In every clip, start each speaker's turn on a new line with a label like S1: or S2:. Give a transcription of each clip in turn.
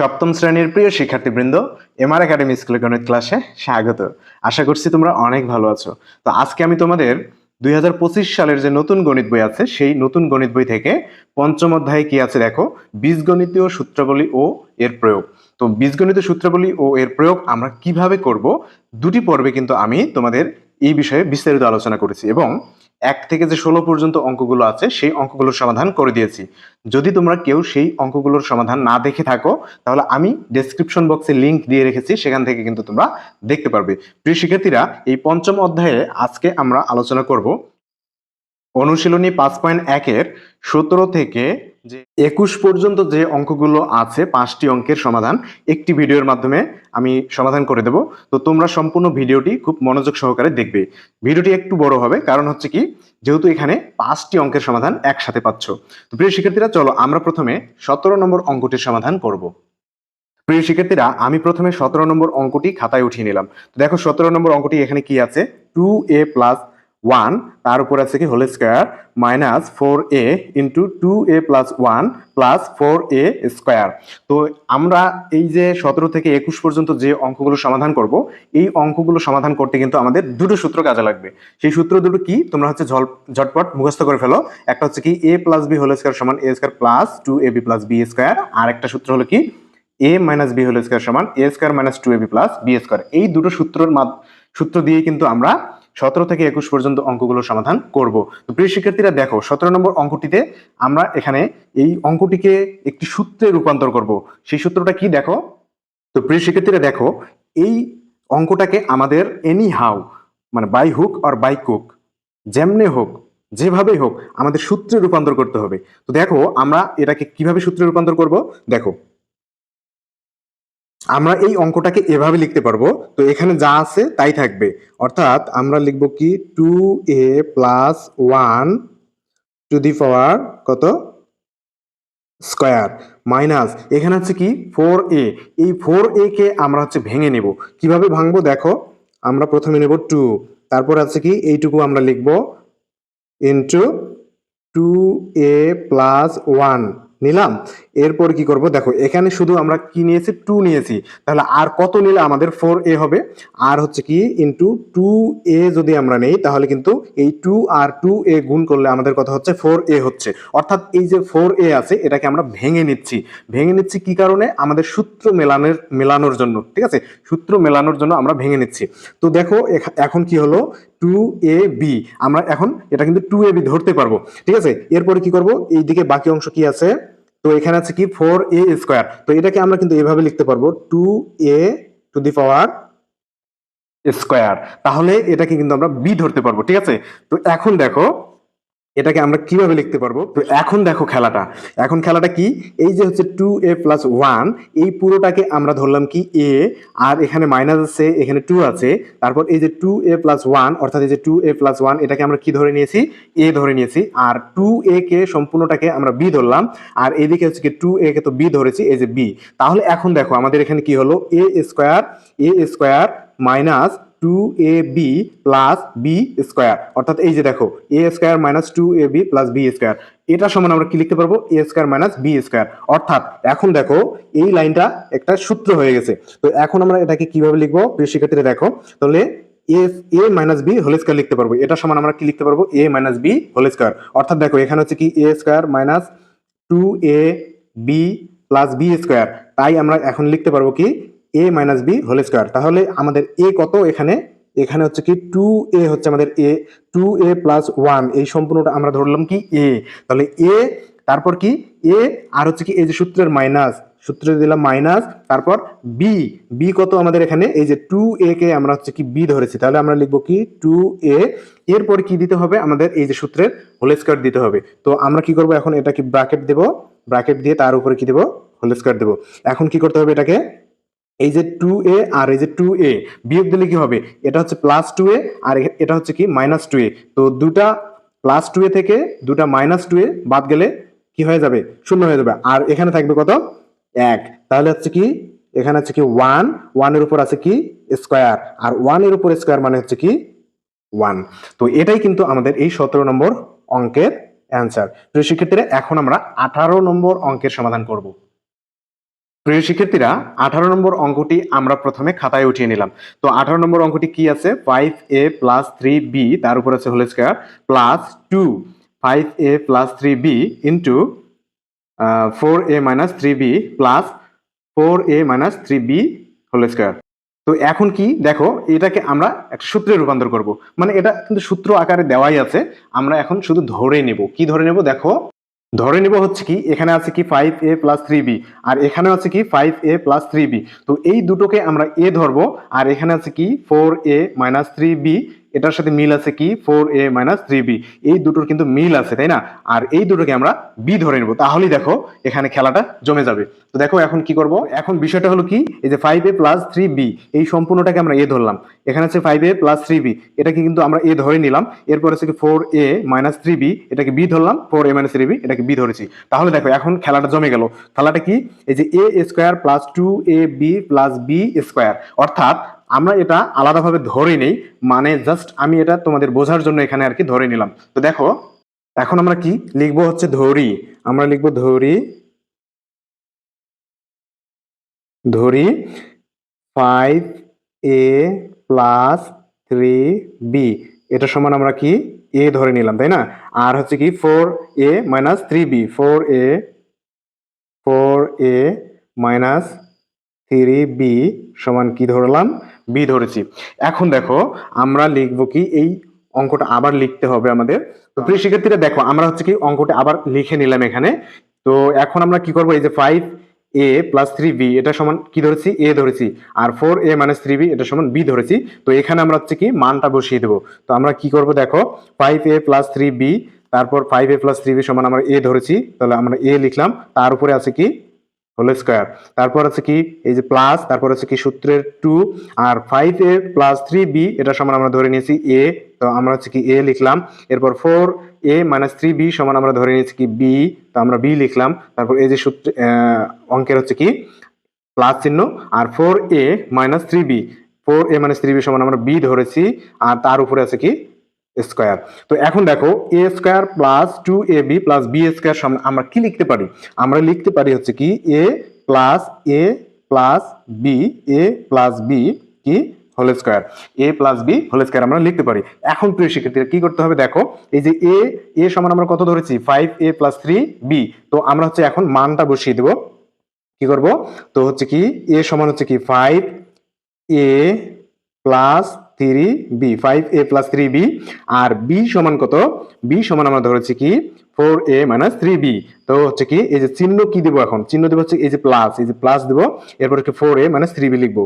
S1: সপ্তম শ্রেণির প্রিয় শিক্ষার্থীবৃন্দ এমআর একাডেমি স্কুল গণিত ক্লাসে স্বাগত। আশা করছি তোমরা অনেক ভালো আছো। তো আজকে আমি তোমাদের দুই সালের যে নতুন গণিত বই আছে, সেই নতুন গণিত বই থেকে পঞ্চম অধ্যায়ে কি আছে দেখো? বীজগণিতীয় সূত্রাবলী ও এর প্রয়োগ। তো বীজগণিত সূত্রাবলী ও এর প্রয়োগ আমরা কীভাবে করব? দুটি পর্বে কিন্তু আমি তোমাদের এই বিষয়ে বিস্তারিত আলোচনা করেছি এবং এক থেকে যে ষোলো পর্যন্ত অঙ্কগুলো আছে, সেই অঙ্কগুলোর সমাধান করে দিয়েছি। যদি তোমরা কেউ সেই অঙ্কগুলোর সমাধান না দেখে থাকো, তাহলে আমি ডেসক্রিপশন বক্সে লিঙ্ক দিয়ে রেখেছি, সেখান থেকে কিন্তু তোমরা দেখতে পারবে। প্রিয় শিক্ষার্থীরা, এই পঞ্চম অধ্যায়ে আজকে আমরা আলোচনা করব অনুশীলনী পাঁচ পয়েন্ট একের সতেরো থেকে যে একুশ পর্যন্ত যে অঙ্কগুলো আছে, পাঁচটি অঙ্কের সমাধান একটি ভিডিওর মাধ্যমে আমি সমাধান করে দেব। তো তোমরা সম্পূর্ণ ভিডিওটি খুব মনোযোগ সহকারে দেখবে। ভিডিওটি একটু বড় হবে, কারণ হচ্ছে কি, যেহেতু এখানে পাঁচটি অঙ্কের সমাধান একসাথে পাচ্ছ। তো প্রিয় শিক্ষার্থীরা, চলো আমরা প্রথমে সতেরো নম্বর অঙ্কটির সমাধান করব। প্রিয় শিক্ষার্থীরা, আমি প্রথমে সতেরো নম্বর অঙ্কটি খাতায় উঠিয়ে নিলাম। তো দেখো সতেরো নম্বর অঙ্কটি এখানে কি আছে? টু এ প্লাস ওয়ান তার উপর আছে কি? Whole square minus four A into two A plus one plus four A square তো আমরা এই যে সতেরো থেকে একুশ পর্যন্ত যে অঙ্কগুলো সমাধান করব, এই অঙ্কগুলো সমাধান করতে কিন্তু আমাদের দুটো সূত্র কাজে লাগবে। সেই সূত্র দুটো কি? তোমরা হচ্ছে ঝটপট মুখস্থ করে ফেলো। একটা হচ্ছে কি A plus B whole square সমান A square plus two A B plus B square আর একটা সূত্র হলো কি A minus B whole square সমান A square minus two A B plus B square এই দুটো সূত্রের সূত্র দিয়ে কিন্তু আমরা সতেরো থেকে একুশ পর্যন্ত অঙ্কগুলো সমাধান করব। তো প্রিয় শিক্ষার্থীরা, দেখো, সতেরো নম্বর অঙ্কটিতে আমরা এখানে এই অঙ্কটিকে একটি সূত্রে রূপান্তর করব। সেই সূত্রটা কি দেখো? তো প্রিয় শিক্ষার্থীরা, দেখো, এই অঙ্কটাকে আমাদের এনি হাউ মানে বাই হুক আর বাই কুক যেমনে হোক, যেভাবেই হোক, আমাদের সূত্রে রূপান্তর করতে হবে। তো দেখো, আমরা এটাকে কীভাবে সূত্রে রূপান্তর করব? দেখো আমরা এই অঙ্কটাকে এভাবে লিখতে পারব। তো এখানে যা আছে তাই থাকবে। অর্থাৎ আমরা লিখব কি? Two A plus one to the power কত? স্কোয়ার মাইনাস এখানে হচ্ছে কি? ফোর এ এই ফোর এ কে আমরা হচ্ছে ভেঙে নেব। কীভাবে ভাঙবো? দেখো, আমরা প্রথমে নেব টু তারপর আছে কি? এইটুকু আমরা লিখব into two A plus one নিলাম। এরপর কি করব? দেখো, এখানে শুধু আমরা কি নিয়েছি? টু নিয়েছি। তাহলে আর কত নিলে আমাদের ফোর এ হবে? আর হচ্ছে কি ইন্টু টু এ যদি আমরা নেই, তাহলে কিন্তু এই টু আর টু এ গুণ করলে আমাদের কথা হচ্ছে ফোর এ হচ্ছে। অর্থাৎ এই যে ফোর এ আছে, এটাকে আমরা ভেঙে নিচ্ছি। ভেঙে নিচ্ছি কি কারণে? আমাদের সূত্র মেলানোর মেলানোর জন্য, ঠিক আছে? সূত্র মেলানোর জন্য আমরা ভেঙে নিচ্ছি। তো দেখো এখন কি হলো? টু এ বি আমরা এখন এটা কিন্তু টু এ বি ধরতে পারব, ঠিক আছে? এরপরে কি করব? এই দিকে বাকি অংশ কি আছে? তো এখানে আছে কি? ফোর এ স্কোয়ার তো এটাকে আমরা কিন্তু এভাবে লিখতে পারব two A to the power square তাহলে এটাকে কিন্তু আমরা বি ধরতে পারব, ঠিক আছে? তো এখন দেখো এটাকে আমরা কীভাবে লিখতে পারব? তো এখন দেখো খেলাটা। এখন খেলাটা কি? এই যে হচ্ছে টু এ প্লাস ওয়ান এই পুরোটাকে আমরা ধরলাম কি এ আর এখানে মাইনাস আছে, এখানে টু আছে। তারপর এই যে টু এ প্লাস ওয়ান অর্থাৎ এই যে টু এ প্লাস ওয়ান এটাকে আমরা কি ধরে নিয়েছি? এ ধরে নিয়েছি। আর টু এ কে সম্পূর্ণটাকে আমরা বি ধরলাম। আর এদিকে হচ্ছে কি টু এ কে তো বি ধরেছি, এই যে বি তাহলে এখন দেখো, আমাদের এখানে কি হলো? A square A square minus two A B plus B square অর্থাৎ এই যে দেখো A square minus two A B plus B square এটা সমান আমরা কি লিখতে পারব? A square minus B square অর্থাৎ এখন দেখো, এই লাইনটা একটা সূত্র হয়ে গেছে। তো এখন আমরা এটাকে কীভাবে লিখব? প্রিয় শিক্ষার্থীরা, দেখো, তাহলে A A minus B whole square লিখতে পারব। এটা সমান আমরা কি লিখতে পারব? A minus B whole square অর্থাৎ দেখো, এখানে হচ্ছে কি? A square minus two A B plus B square তাই আমরা এখন লিখতে পারব কি? A minus B whole square তাহলে আমাদের এ কত এখানে? এখানে হচ্ছে কি টু এ হচ্ছে আমাদের A two A plus one এই সম্পূর্ণটা আমরা ধরলাম কি এ তাহলে এ তারপর কি? এ আর হচ্ছে কি এই যে সূত্রের মাইনাস সূত্রে দিলাম মাইনাস তারপর বি বি কত আমাদের এখানে? এই যে টু এ কে আমরা হচ্ছে কি বি ধরেছি। তাহলে আমরা লিখব কি? টু এ এরপর কি দিতে হবে? আমাদের এই যে সূত্রের হোল স্কোয়ার দিতে হবে। তো আমরা কি করব এখন? এটা কি ব্র্যাকেট দেব। ব্র্যাকেট দিয়ে তার উপরে কি দেব? হোল স্কোয়ার দেব। এখন কি করতে হবে এটাকে? এই যে টু এ আর এই যে টু এ বিয়োগ দিলে কি হবে? এটা হচ্ছে প্লাস টু এ আর এটা হচ্ছে কি? মাইনাস টু এ তো দুটা প্লাস টু এ থেকে দুটা মাইনাস টু এ বাদ গেলে কি হয়ে যাবে? শূন্য হয়ে যাবে। আর এখানে থাকবে কত? এক। তাহলে হচ্ছে কি? এখানে হচ্ছে কি ওয়ান ওয়ানের উপর আছে কি? স্কোয়ার আর ওয়ানের উপর স্কোয়ার মানে হচ্ছে কি? ওয়ান তো এটাই কিন্তু আমাদের এই সতেরো নম্বর অঙ্কের অ্যান্সার তো সেক্ষেত্রে এখন আমরা আঠারো নম্বর অঙ্কের সমাধান করব। প্রিয় শিক্ষার্থীরা, আঠারো নম্বর অঙ্কটি আমরা প্রথমে খাতায় উঠিয়ে নিলাম। তো আঠারো নম্বর অঙ্কটি কি আছে? Five A plus three B তার উপর আছে whole square plus two five A plus three B into four A minus three B plus four A minus three B whole square তো এখন কি? দেখো, এটাকে আমরা একটা সূত্রে রূপান্তর করব। মানে এটা কিন্তু সূত্র আকারে দেওয়াই আছে। আমরা এখন শুধু ধরে নেব। কি ধরে নেব? দেখো ধরে নেব হচ্ছে কি, এখানে আছে কি five A plus three B আর এখানে আছে কি five A plus three B তো এই দুটোকে আমরা এ ধরবো আর এখানে আছে কি four A minus three B এটার সাথে মিল আছে কি? Four A minus three B এই দুটোর কিন্তু মিল আছে, তাই না? আর এই দুটোকে আমরা বি ধরে নেব। তাহলেই দেখো, এখানে খেলাটা জমে যাবে। তো দেখো এখন কি করব? এখন বিষয়টা হলো কি? এই যে five A plus three B এই সম্পূর্ণটাকে আমরা এ ধরলাম। এখানে আছে five A plus three B এটাকে কিন্তু আমরা এ ধরে নিলাম। এরপর আছে কি four A minus three B এটাকে বি ধরলাম। Four A minus three B এটাকে বি ধরেছি। তাহলে দেখো, এখন খেলাটা জমে গেল। খেলাটা কি? এই যে A square plus two A B plus B square অর্থাৎ আমরা এটা আলাদাভাবে ধরে নেই মানে জাস্ট আমি এটা তোমাদের বোঝার জন্য এখানে আর কি ধরে নিলাম। তো দেখো, এখন আমরা কি লিখব হচ্ছে ধরি। আমরা লিখব ধরি ধরি five A plus three B এটা সমান আমরা কি? এ ধরে নিলাম, তাই না? আর হচ্ছে কি four A minus three B four A four A minus three B সমান কি ধরলাম? বি ধরেছি। এখন দেখো, আমরা লিখব কি, এই অঙ্কটা আবার লিখতে হবে আমাদের। তো প্রিয় শিক্ষার্থীরা, দেখো, আমরা হচ্ছে কি অঙ্কটা আবার লিখে নিলাম এখানে। তো এখন আমরা কি করব, এই যে five A plus three B এটা সমান কি ধরেছি? এ ধরেছি। আর four A minus three B এটা সমান বি ধরেছি। তো এখানে আমরা হচ্ছে কি মানটা বসিয়ে দেবো। তো আমরা কি করব, দেখো five A plus three B তারপর five A plus three B সমান আমরা এ ধরেছি। তাহলে আমরা এ লিখলাম। তার উপরে আছে কি? হোল স্কোয়ার তারপর আছে কি? এই যে প্লাস তারপর আছে কি সূত্রের two R five A plus three B এটা সমান আমরা ধরে নিয়েছি এ তো আমরা হচ্ছে কি এ লিখলাম। এরপর four A minus three B সমান আমরা ধরে নিয়েছি কি বি তো আমরা বি লিখলাম। তারপর এই যে সূত্র অঙ্কের হচ্ছে কি? প্লাস চিহ্ন, আর four A minus three B four A minus three B সমান আমরা বি ধরেছি, আর তার উপরে আছে কি? স্কোয়ার। তো এখন দেখো A square plus two A B plus B square সামনে আমরা কি লিখতে পারি? আমরা লিখতে পারি হচ্ছে কি A plus A plus B A plus B কি? Whole square A plus B whole square আমরা লিখতে পারি। এখন প্রিয় শিক্ষার্থীরা কি করতে হবে দেখো, এই যে এ এ সমান আমরা কত ধরেছি? Five A plus three B তো আমরা হচ্ছে এখন মানটা বসিয়ে দেবো। কি করব? তো হচ্ছে কি এ সমান হচ্ছে কি five A plus three B five A plus three B R B সমান কত? বি সমান আমরা ধরেছি কি? Four A minus three B তো হচ্ছে কি, এই যে চিহ্ন কি দেবো এখন? চিহ্ন দেবো হচ্ছে এই যে প্লাস এই যে প্লাস দেবো, এরপর হচ্ছে four A minus three B লিখব।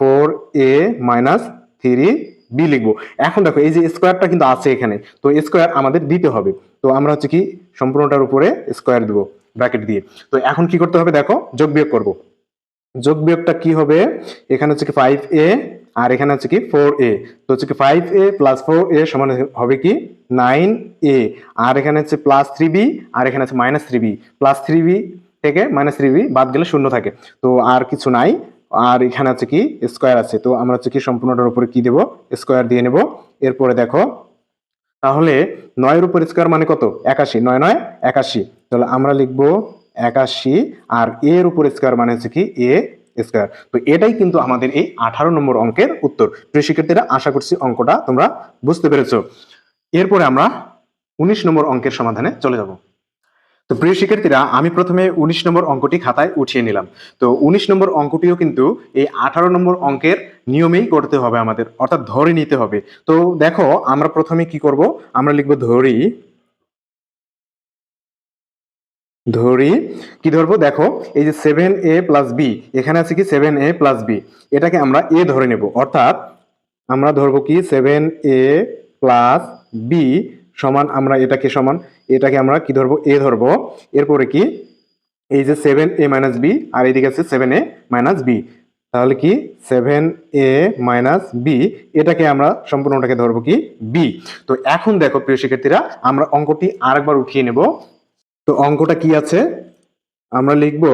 S1: Four A minus three B লিখব। এখন দেখো, এই যে স্কোয়ারটা কিন্তু আছে এখানে, তো স্কোয়ার আমাদের দিতে হবে। তো আমরা হচ্ছে কি, সম্পূর্ণটার উপরে স্কোয়ার দেবো ব্র্যাকেট দিয়ে। তো এখন কি করতে হবে দেখো, যোগ বিয়োগ করব। যোগ বিয়োগটা কি হবে? এখানে হচ্ছে কি ফাইভ এ আর এখানে হচ্ছে কি ফোর এ তো হচ্ছে কি five A plus four A সমান হবে কি নাইন এ আর এখানে হচ্ছে প্লাস থ্রি বি আর এখানে আছে minus three B plus three B থেকে মাইনাস থ্রি বি বাদ গেলে শূন্য থাকে, তো আর কিছু নাই, আর এখানে আছে কি স্কোয়ার আছে, তো আমরা হচ্ছে কি সম্পূর্ণটার উপরে কি দেবো? স্কোয়ার দিয়ে নেব, এরপরে দেখো, তাহলে নয়ের উপর স্কোয়ার মানে কত? একাশি, নয় নয়, একাশি, তাহলে আমরা লিখব একাশি, আর এর উপর স্কোয়ার মানে হচ্ছে কি এ স্কোয়ার তো এটাই কিন্তু আমাদের এই আঠারো নম্বর অঙ্কের উত্তর। প্রিয় শিক্ষার্থীরা, আশা করছি অঙ্কটা তোমরা বুঝতে পেরেছ। এরপরে আমরা উনিশ নম্বর অঙ্কের সমাধানে চলে যাব। তো প্রিয় শিক্ষার্থীরা, আমি প্রথমে উনিশ নম্বর অঙ্কটি খাতায় উঠিয়ে নিলাম। তো উনিশ নম্বর অঙ্কটিও কিন্তু এই আঠারো নম্বর অঙ্কের নিয়মেই করতে হবে আমাদের, অর্থাৎ ধরে নিতে হবে। তো দেখো, আমরা প্রথমে কি করব? আমরা লিখব ধরি ধরি। কি ধরবো? দেখো, এই যে সেভেন এ প্লাস বি এখানে আছে কি সেভেন এ প্লাস বি এটাকে আমরা এ ধরে নেব। অর্থাৎ আমরা ধরবো কি সেভেন এ প্লাস বি সমান আমরা এটাকে সমান, এটাকে আমরা কি ধরবো? এ ধরবো। এরপরে কি? এই যে সেভেন এ মাইনাস বি আর এদিকে আছে সেভেন এ মাইনাস বি তাহলে কি সেভেন এ মাইনাস বি এটাকে আমরা সম্পূর্ণটাকে ধরবো কি বি তো এখন দেখো, প্রিয় শিক্ষার্থীরা, আমরা অঙ্কটি আরেকবার উঠিয়ে নেব। তো অঙ্কটা কি আছে? আমরা লিখব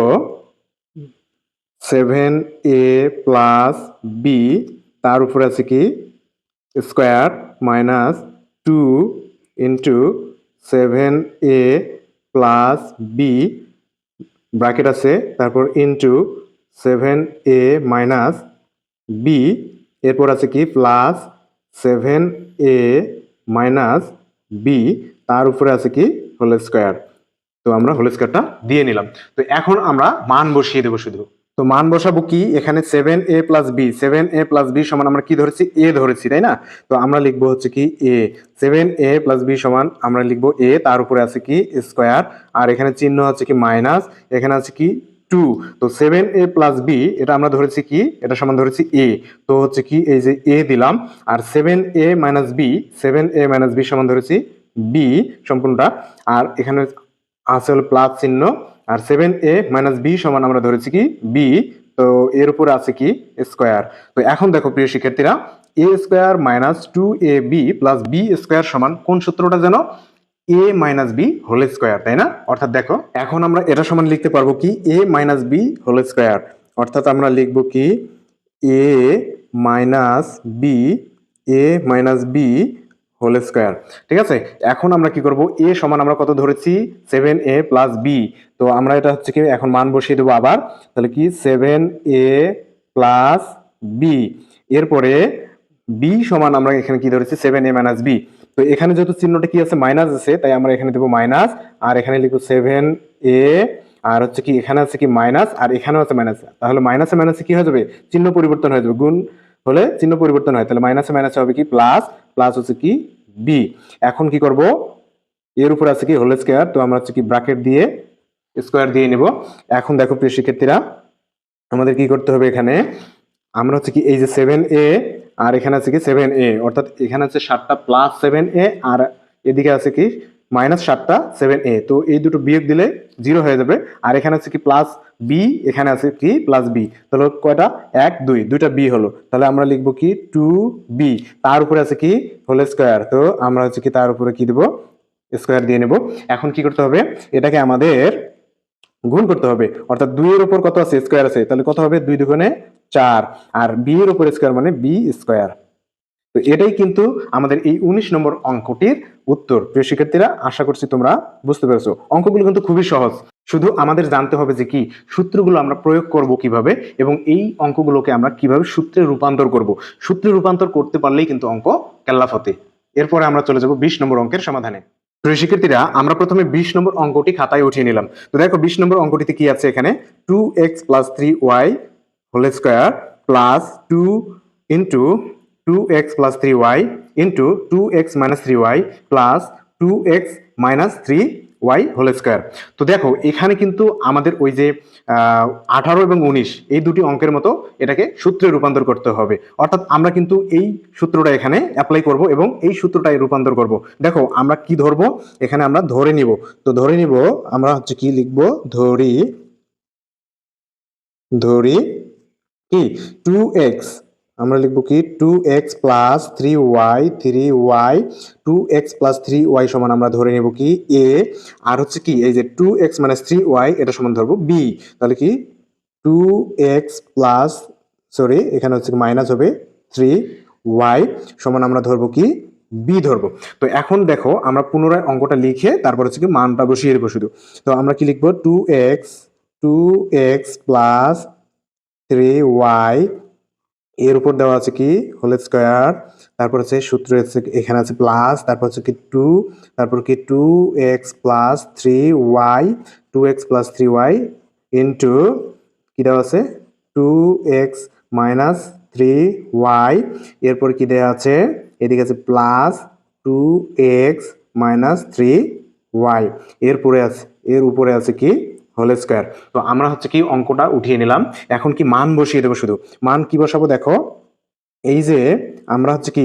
S1: সেভেন এ প্লাস বি তার উপরে আছে কি? Square minus two into seven A plus B bracket আছে, তারপর into seven A minus B এরপর আছে কি? Plus seven A minus B তার উপরে আছে কি? হোল স্কোয়ার তো আমরা হোল স্কোয়ারটা দিয়ে নিলাম। তো এখন আমরা মান বসিয়ে দেবো শুধু। তো মান বসাবো কি? এখানে seven A plus B seven A plus B সমান আমরা কি ধরেছি? এ ধরেছি, তাই না? তো আমরা লিখব হচ্ছে কি A seven A plus B সমান আমরা লিখব এ তার উপরে আছে কি? স্কোয়ার আর এখানে চিহ্ন আছে কি? মাইনাস এখানে আছে কি? টু তো সেভেন এ প্লাস বি এটা আমরা ধরেছি কি? এটা সমান ধরেছি এ তো হচ্ছে কি? এই যে এ দিলাম। আর seven A minus B seven A minus B সমান ধরেছি বি সম্পূর্ণটা। আর এখানে আছে হলো প্লাস চিহ্ন আর সেভেন এ মাইনাস বি সমান আমরা ধরেছি কি বি তো এর উপরে আছে কি স্কোয়ার তো এখন দেখো প্রিয় শিক্ষার্থীরা A square minus two A B plus B square সমান কোন সূত্রটা যেন? A minus B whole square তাই না? অর্থাৎ দেখো, এখন আমরা এটা সমান লিখতে পারব কি? A minus B whole square অর্থাৎ আমরা লিখব কি? A minus B A minus B whole square. ঠিক আছে? এখন আমরা কি করব? এ সমান আমরা কত ধরেছি? Seven A plus B. তো আমরা এটা হচ্ছে কি, এখন মান বসিয়ে দেবো আবার। তাহলে কি? Seven A plus B. এরপরে বি সমান আমরা এখানে কি ধরেছি? Seven A minus B. তো এখানে যেহেতু চিহ্নটা কি আছে? মাইনাস আছে, তাই আমরা এখানে দেবো মাইনাস। আর এখানে লিখব সেভেন এ। আর হচ্ছে কি, এখানে আছে কি? মাইনাস। আর এখানেও আছে মাইনাস। তাহলে মাইনাসে মাইনাসে কি হয়ে যাবে? চিহ্ন পরিবর্তন হয়ে যাবে। গুণ হলে চিহ্ন পরিবর্তন হয়। তাহলে মাইনাসে মাইনাসে হবে কি? প্লাস প্লাস হচ্ছে কি বি এখন কি করব? এর উপর আছে কি হোল স্কোয়ার তো আমরা হচ্ছে কি ব্রাকেট দিয়ে স্কোয়ার দিয়ে নেব। এখন দেখো প্রিয় শিক্ষার্থীরা, আমাদের কি করতে হবে এখানে? আমরা হচ্ছে কি এই যে সেভেন এ আর এখানে আছে কি সেভেন এ অর্থাৎ এখানে আছে সাতটা প্লাস সেভেন এ আর এদিকে আছে কি মাইনাস সাতটা সেভেন এ তো এই দুটো বিয়োগ দিলে জিরো হয়ে যাবে। আর এখানে আছে কি প্লাস বি এখানে আছে কি প্লাস বি তাহলে কয়টা? এক, দুই। দুইটা বি হলো। তাহলে আমরা লিখব কি? টু বি তার উপরে আছে কি? হোল স্কোয়ার তো আমরা হচ্ছে কি তার উপরে কি দেবো? স্কোয়ার দিয়ে নেব। এখন কি করতে হবে? এটাকে আমাদের গুণ করতে হবে। অর্থাৎ দুইয়ের উপর কত আছে? স্কোয়ার আছে। তাহলে কত হবে? দুই দুগুণে চার। আর বি এর উপর স্কোয়ার মানে বি স্কোয়ার তো এটাই কিন্তু আমাদের এই উনিশ নম্বর অঙ্কটির উত্তর। প্রিয় শিক্ষার্থীরা, আশা করছি তোমরা বুঝতে পেরেছ। অঙ্কগুলো কিন্তু খুবই সহজ। শুধু আমাদের জানতে হবে যে কি, সূত্রগুলো আমরা প্রয়োগ করব কীভাবে এবং এই অঙ্কগুলোকে আমরা কীভাবে সূত্রে রূপান্তর করব। সূত্রে রূপান্তর করতে পারলেই কিন্তু অঙ্ক কেল্লাফতে এরপরে আমরা চলে যাব বিশ নম্বর অঙ্কের সমাধানে। প্রিয় শিক্ষার্থীরা, আমরা প্রথমে বিশ নম্বর অঙ্কটি খাতায় উঠিয়ে নিলাম। তো দেখো, বিশ নম্বর অঙ্কটিতে কি আছে এখানে? Two X plus three Y whole square plus two into two X plus three Y into two X minus three Y plus two X minus three Y whole square তো দেখো, এখানে কিন্তু আমাদের ওই যে আঠারো এবং উনিশ, এই দুটি অঙ্কের মতো এটাকে সূত্রে রূপান্তর করতে হবে। অর্থাৎ আমরা কিন্তু এই সূত্রটা এখানে অ্যাপ্লাই করব এবং এই সূত্রটাই রূপান্তর করব। দেখো, আমরা কি ধরবো? এখানে আমরা ধরে নিব। তো ধরে নিব, আমরা হচ্ছে কি লিখব? ধরি ধরি কি? টু এক্স আমরা লিখব কি? Two X plus three Y three Y two X plus three Y সমান আমরা ধরে নেব কি? এ আর হচ্ছে কি, এই যে two X minus three Y এটা সমান ধরবো বি তাহলে কি? টু এক্স প্লাস সরি এখানে হচ্ছে মাইনাস হবে থ্রি ওয়াই সমান আমরা ধরবো কি? বি ধরবো। তো এখন দেখো, আমরা পুনরায় অঙ্কটা লিখে তারপর হচ্ছে কি মানটা বসিয়ে দেবো শুধু। তো আমরা কি লিখব? Two X two X plus three Y এর উপর দেওয়া আছে কি? হোল স্কোয়ার তারপর হচ্ছে সূত্র এখানে আছে প্লাস তারপর হচ্ছে কি টু তারপর কি two X plus three Y two X plus three Y into কি দেওয়া আছে? Two X minus three Y এরপর কি দেওয়া আছে? এদিকে আছে plus two X minus three Y এরপরে আছে, এর উপরে আছে কি? Whole square. তো আমরা হচ্ছে কি অঙ্কটা উঠিয়ে নিলাম। এখন কি মান বসিয়ে দেবো শুধু? মান কি বসাবো দেখো? এই যে আমরা হচ্ছে কি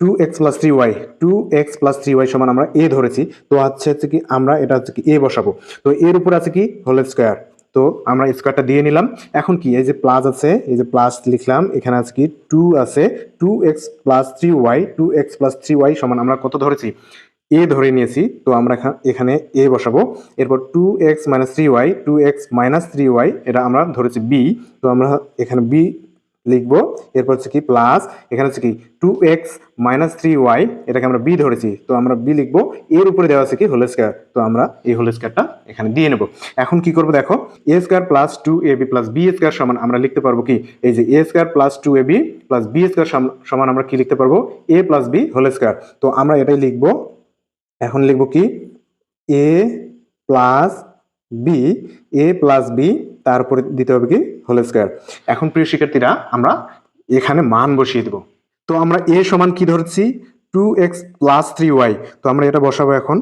S1: two X plus three Y two X plus three Y সমান আমরা এ ধরেছি। তো হচ্ছে হচ্ছে কি আমরা এটা হচ্ছে কি এ বসাবো। তো এর উপর আছে কি হোল স্কোয়ার তো আমরা স্কোয়ারটা দিয়ে নিলাম। এখন কি এই যে প্লাস আছে, এই যে প্লাস লিখলাম, এখানে আছে কি টু আছে two X plus three Y two X plus three Y সমান আমরা কত ধরেছি? এ ধরে নিয়েছি, তো আমরা এখা- এখানে এ বসাবো। এরপর two X minus three Y two X minus three Y এটা আমরা ধরেছি বি তো আমরা এখানে বি লিখব। এরপর হচ্ছে কি প্লাস এখানে হচ্ছে কি two X minus three Y এটাকে আমরা বি ধরেছি, তো আমরা বি লিখব। এর উপরে দেওয়া আছে কি হোল স্কোয়ার তো আমরা এই হোল স্কোয়ারটা এখানে দিয়ে নেব। এখন কি করব দেখো a square plus two a b plus b square সমান আমরা লিখতে পারব কি? এই যে a square plus two a b plus b square সমান আমরা কি লিখতে পারব? A plus b whole square তো আমরা এটাই লিখব এখন লিখব কি? A plus b a plus b তারপরে দিতে হবে কি? হোল স্কোয়ার এখন প্রিয় শিক্ষার্থীরা, আমরা এখানে মান বসিয়ে দেব। তো আমরা এ সমান কি ধরছি? Two x plus three y তো আমরা এটা বসাবো এখন।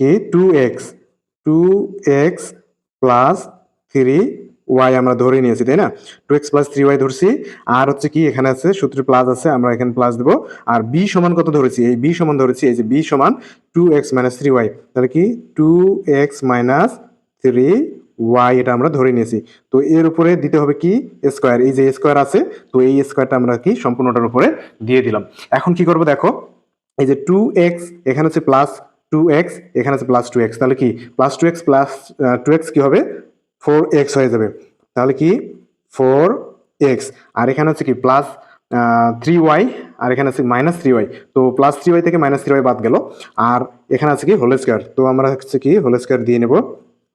S1: কি? Two x two x plus three y আমরা ধরে নিয়েছি, তাই না? Two x plus three y ধরছি, আর হচ্ছে কি এখানে আছে, সূত্রে প্লাস আছে, আমরা এখানে প্লাস দেবো। আর বি সমান কত ধরেছি? এই বি সমান ধরেছি, এই যে বি সমান two x minus three y তাহলে কি? Two x minus three y এটা আমরা ধরে নিয়েছি। তো এর উপরে দিতে হবে কি? স্কোয়ার এই যে স্কোয়ার আছে, তো এই স্কোয়ারটা আমরা কি? সম্পূর্ণটার উপরে দিয়ে দিলাম। এখন কি করব দেখো? এই যে টু এক্স এখানে হচ্ছে প্লাস টু এক্স এখানে আছে প্লাস টু এক্স তাহলে কি? Plus two x plus two x কি হবে? ফোর এক্স হয়ে যাবে। তাহলে কি? ফোর এক্স আর এখানে হচ্ছে কি প্লাস থ্রি ওয়াই আর এখানে আছে মাইনাস থ্রি ওয়াই তো প্লাস থ্রি ওয়াই থেকে মাইনাস থ্রি ওয়াই বাদ গেল। আর এখানে আছে কি হোল স্কোয়ার তো আমরা হচ্ছে কি হোল স্কোয়ার দিয়ে নেব।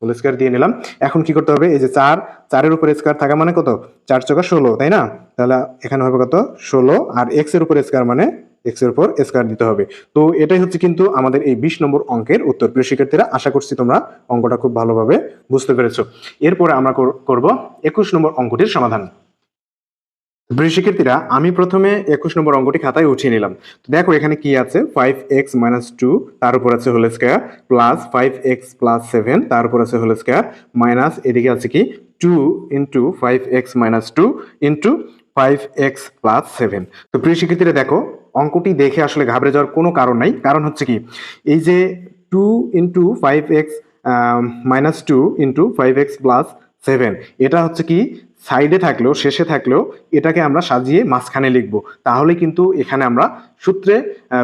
S1: হোল স্কোয়ার দিয়ে নিলাম। এখন কি করতে হবে? এই যে চার, চারের উপরে স্কোয়ার থাকা মানে কত? চার চকা ষোলো, তাই না? তাহলে এখানে হবে কত? ষোলো। আর এক্সের উপরে স্কোয়ার মানে এক্সের উপর স্কোয়ার দিতে হবে। তো এটাই হচ্ছে কিন্তু আমাদের এই বিশ নম্বর অঙ্কের উত্তর। প্রিয় শিক্ষার্থীরা, আশা করছি তোমরা অঙ্কটা খুব ভালোভাবে বুঝতে পেরেছ। এরপরে আমরা কর- করব একুশ নম্বর অঙ্কটির সমাধান। শিক্ষার্থীরা, আমি প্রথমে একুশ নম্বর অঙ্কটি খাতায় উঠিয়ে নিলাম। দেখো এখানে কি আছে? ফাইভ এক্স মাইনাস টু তার উপর আছে whole square plus five x plus seven তার উপর আছে হোল স্কোয়ার মাইনাস এদিকে আছে কি? Two into five x minus two into five x plus seven তো প্রিয় শিক্ষার্থীরা, দেখো, অঙ্কটি দেখে আসলে ঘাবড়ে যাওয়ার কোনো কারণ নাই। কারণ হচ্ছে কি, এই যে two into five x minus two into five x plus seven এটা হচ্ছে কি সাইডে থাকলেও, শেষে থাকলেও, এটাকে আমরা সাজিয়ে মাঝখানে লিখব। তাহলে কিন্তু এখানে আমরা সূত্রে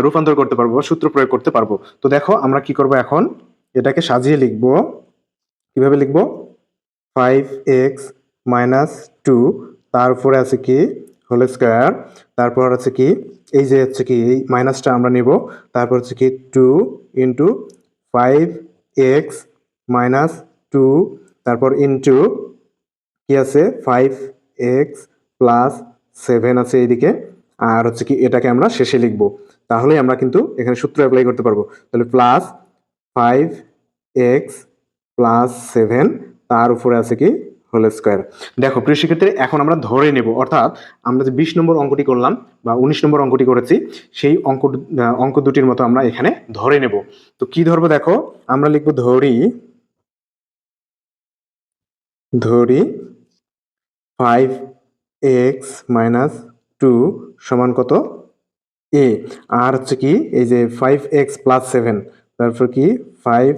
S1: রূপান্তর করতে পারব বা সূত্র প্রয়োগ করতে পারব। তো দেখো, আমরা কি করব এখন? এটাকে সাজিয়ে লিখব। কীভাবে লিখব? ফাইভ এক্স মাইনাস টু তারপরে আছে কি? Whole square. তারপর আছে কি? এই যে হচ্ছে কি, এই মাইনাসটা আমরা নিব। তারপর হচ্ছে কি, two into five x minus two. তারপর ইন্টু কি আছে? ফাইভ এক্স প্লাস সেভেন আছে এইদিকে। আর হচ্ছে কি, এটাকে আমরা শেষে লিখব। তাহলে আমরা কিন্তু এখানে সূত্র অ্যাপ্লাই করতে পারব। তাহলে plus five x plus seven, তার উপরে আছে কি? হোল স্কোয়ার দেখো প্রিয় শিক্ষার্থী এখন আমরা ধরে নেব, অর্থাৎ আমরা যে বিশ নম্বর অঙ্কটি করলাম বা উনিশ নম্বর অঙ্কটি করেছি, সেই অঙ্ক অঙ্ক দুটির মতো আমরা এখানে ধরে নেব। তো কি ধরবো দেখো, আমরা লিখব ধরি ধরি ফাইভ এক্স মাইনাস টু সমান কত? এ আর হচ্ছে কি, এই যে ফাইভ এক্স প্লাস সেভেন তারপর কি ফাইভ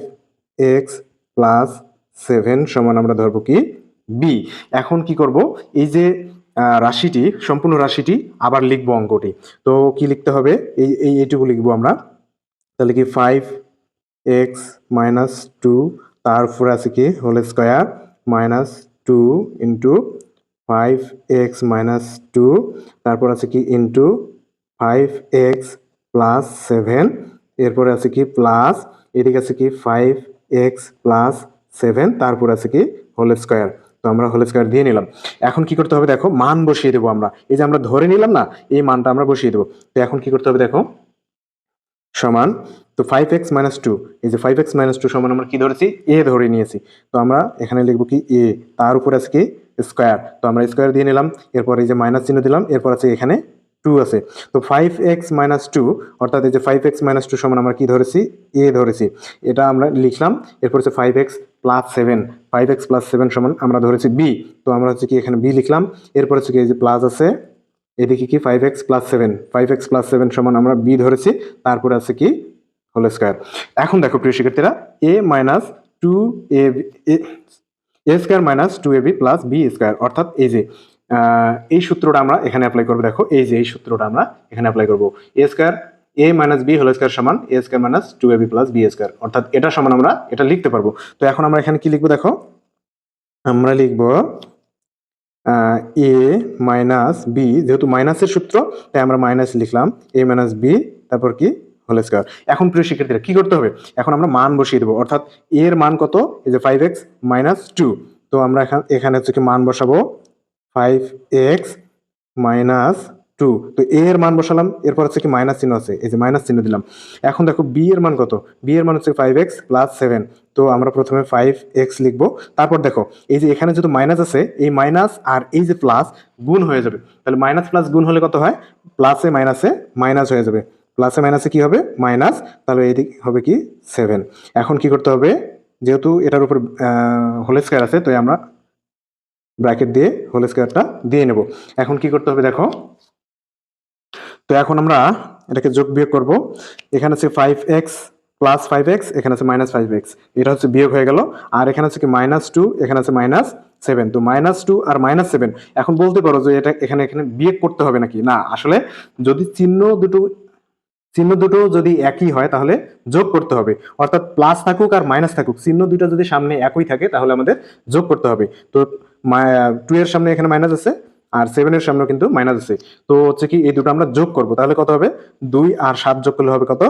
S1: এক্স প্লাস সেভেন সমান আমরা ধরবো কি? বি এখন কি করব? এই যে রাশিটি, সম্পূর্ণ রাশিটি আবার লিখব অঙ্কটি। তো কি লিখতে হবে? এই এই, এইটুকু লিখব আমরা। তাহলে কি ফাইভ এক্স মাইনাস টু তারপরে আছে কি? Whole square minus two into five x minus two তারপর আছে কি? Into five x plus seven এরপরে আছে কি? প্লাস এদিকে আছে কি? ফাইভ এক্স প্লাস সেভেন তারপর আছে কি? হোল স্কোয়ার তো আমরা হোল স্কোয়ার দিয়ে নিলাম। এখন কি করতে হবে দেখো, মান বসিয়ে দেবো আমরা। এই যে আমরা ধরে নিলাম না, এই মানটা আমরা বসিয়ে দেবো। তো এখন কি করতে হবে দেখো, সমান তো ফাইভ এক্স মাইনাস টু এই যে ফাইভ এক্স মাইনাস টু সমান আমরা কি ধরেছি? এ ধরে নিয়েছি। তো আমরা এখানে লিখব কি এ তার উপর আছে কি স্কোয়ার তো আমরা স্কোয়ার দিয়ে নিলাম, এরপর এই যে মাইনাস চিহ্ন দিলাম, এরপর আছে এখানে টু আছে। তো ফাইভ এক্স মাইনাস টু অর্থাৎ এই যে ফাইভ এক্স মাইনাস টু সমান আমরা কি ধরেছি? এ ধরেছি। এটা আমরা লিখলাম, এরপর হচ্ছে five x plus seven five x plus seven সমান আমরা ধরেছি বি তো আমরা হচ্ছে কি এখানে বি লিখলাম, এরপর হচ্ছে কি এই যে প্লাস আছে, এদিকে কি five x plus seven five x plus seven সমান আমরা বি ধরেছি, তারপরে আছে কি হোল স্কোয়ার এখন দেখো প্রিয় শিক্ষার্থীরা a minus two a a square minus two a b plus b square অর্থাৎ এই যে এই সূত্রটা আমরা এখানে অ্যাপ্লাই করব। দেখো, এই যে এই সূত্রটা আমরা এখানে অ্যাপ্লাই করব। A square a minus b whole square সমান a square minus two a b plus b square অর্থাৎ এটা সমান আমরা এটা লিখতে পারব। তো এখন আমরা এখানে কি লিখব দেখো? আমরা লিখব এ মাইনাস বি যেহেতু মাইনাসের সূত্র, তাই আমরা মাইনাস লিখলাম এ মাইনাস বি তারপর কি? হোল স্কোয়ার এখন প্রিয় শিক্ষার্থীরা, কি করতে হবে? এখন আমরা মান বসিয়ে দেবো। অর্থাৎ এর মান কত? এই যে ফাইভ এক্স মাইনাস টু তো আমরা এখান এখানে হচ্ছে কি মান বসাবো। ফাইভ এক্স মাইনাস টু তো এ এর মান বসালাম, এরপর হচ্ছে কি মাইনাস চিহ্ন আছে। এই যে মাইনাস চিহ্ন দিলাম। এখন দেখো বি এর মান কত? বি এর মান হচ্ছে ফাইভ এক্স প্লাস সেভেন তো আমরা প্রথমে ফাইভ এক্স লিখব। তারপর দেখো, এই যে এখানে যেহেতু মাইনাস আছে, এই মাইনাস আর এই যে প্লাস গুণ হয়ে যাবে। তাহলে মাইনাস প্লাস গুণ হলে কত হয়? প্লাসে মাইনাসে মাইনাস হয়ে যাবে। প্লাসে মাইনাসে কি হবে? মাইনাস তাহলে এদিক হবে কি? সেভেন এখন কি করতে হবে? যেহেতু এটার উপর হোল স্কোয়ার আছে তো আমরা ব্র্যাকেট দিয়ে, হোল স্কোয়ারটা দিয়ে নেব। এখন কি করতে হবে দেখো? তো এখন আমরা এটাকে যোগ বিয়োগ করব। এখানে আছে five x plus five x এখানে আছে মাইনাস ফাইভ এক্স এটা হচ্ছে বিয়োগ হয়ে গেল। আর এখানে আছে কি মাইনাস টু এখানে আছে মাইনাস সেভেন তো মাইনাস টু আর মাইনাস সেভেন এখন বলতে পারো যে এটা এখানে এখানে বিয়োগ করতে হবে নাকি? না, আসলে যদি চিহ্ন দুটো চিহ্ন দুটো যদি একই হয়, তাহলে যোগ করতে হবে। অর্থাৎ প্লাস থাকুক আর মাইনাস থাকুক, চিহ্ন দুটো যদি সামনে একই থাকে, তাহলে আমাদের যোগ করতে হবে। তো টু এর সামনে এখানে মাইনাস আছে আর সেভেন এর সামনেও কিন্তু মাইনাস আছে। তো হচ্ছে কি, এই দুটো আমরা যোগ করব। তাহলে কত হবে? দুই আর সাত যোগ করলে হবে কত?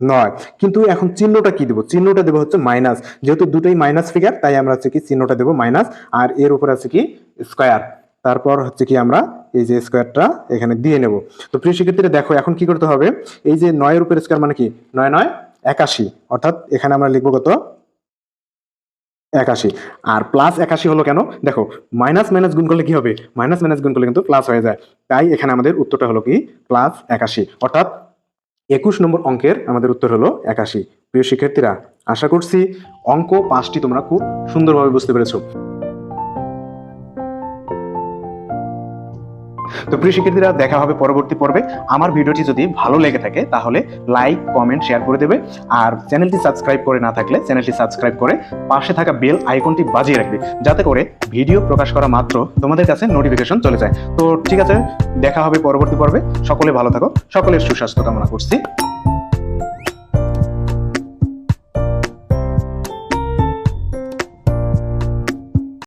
S1: নয়। কিন্তু এখন চিহ্নটা কি দেবো? চিহ্নটা দেবো হচ্ছে মাইনাস যেহেতু দুটোই মাইনাস ফিগার তাই আমরা হচ্ছে কি চিহ্নটা দেবো মাইনাস আর এর উপরে আছে কি স্কোয়ার তারপর হচ্ছে কি আমরা এই যে স্কোয়ারটা এখানে দিয়ে নেব। তো প্রিয় শিক্ষার্থীরা, দেখো, এখন কি করতে হবে? এই যে নয়ের উপরে স্কোয়ার মানে কি? নয় নয়, একাশি। অর্থাৎ এখানে আমরা লিখব কত? একাশি। আর প্লাস একাশি হলো কেন? দেখো মাইনাস মাইনাস গুণ করলে কি হবে? মাইনাস মাইনাস গুণ করলে কিন্তু প্লাস হয়ে যায়। তাই এখানে আমাদের উত্তরটা হলো কি? প্লাস একাশি। অর্থাৎ একুশ নম্বর অঙ্কের আমাদের উত্তর হলো একাশি। প্রিয় শিক্ষার্থীরা, আশা করছি অঙ্ক পাঁচটি তোমরা খুব সুন্দরভাবে বুঝতে পেরেছ। তো প্রিয় শিক্ষার্থীরা, দেখা হবে পরবর্তী পর্বে। আমার ভিডিওটি যদি ভালো লেগে থাকে, তাহলে লাইক কমেন্ট শেয়ার করে দেবে। আর চ্যানেলটি সাবস্ক্রাইব করে না থাকলে চ্যানেলটি সাবস্ক্রাইব করে পাশে থাকা বেল আইকনটি বাজিয়ে রাখবে, যাতে করে ভিডিও প্রকাশ করা মাত্র তোমাদের কাছে নোটিফিকেশন চলে যায়। তো ঠিক আছে, দেখা হবে পরবর্তী পর্বে। সকলে ভালো থাকো, সকলের সুস্বাস্থ্য কামনা করছি।